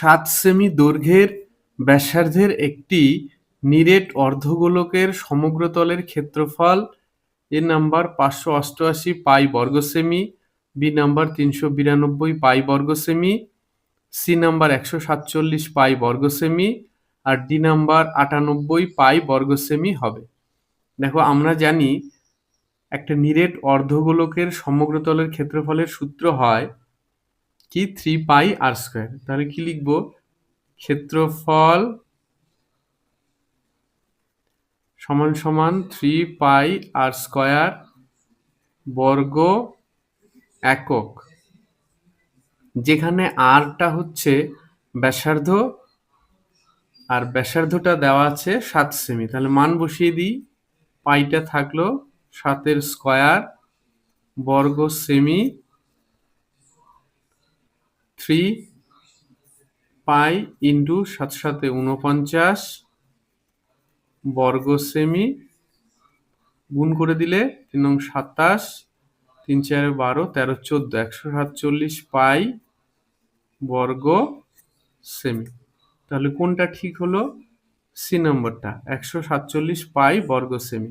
সাত সেমি দৈর্ঘ্যের ব্যাসার্ধের একটি নিরেট অর্ধগোলকের সমগ্রতলের ক্ষেত্রফল এ নাম্বার পাঁচশো অষ্টআশি পাই বর্গ সেমি, বি নাম্বার তিনশো বিরানব্বই পাই বর্গ সেমি, সি নাম্বার একশো সাতচল্লিশ পাই বর্গ সেমি আর ডি নাম্বার আটানব্বই পাই বর্গ সেমি হবে। দেখো, আমরা জানি একটা নিরেট অর্ধগোলকের সমগ্রতলের ক্ষেত্রফলের সূত্র হয় কি? থ্রি পাই আর স্কোয়ার তাহলে কি লিখব? ক্ষেত্রফল সমান সমান থ্রি পাই আর স্কোয়ার বর্গ একক। যেখানে আরটা হচ্ছে ব্যাসার্ধ, আর ব্যাসার্ধটা দেওয়া আছে সাত সেমি তাহলে মান বসিয়ে দিই। পাইটা থাকল সাতের স্কোয়ার বর্গ সেমি থ্রি পাই ইন্টু সাত সাথে উনপঞ্চাশ বর্গ সেমি গুণ করে দিলে তিন নং সাতাশ, তিন চারে বারো, তেরো চোদ্দ, একশো সাতচল্লিশ পাই বর্গ সেমি তাহলে কোনটা ঠিক হলো? সি নম্বরটা একশো সাতচল্লিশ পাই বর্গ সেমি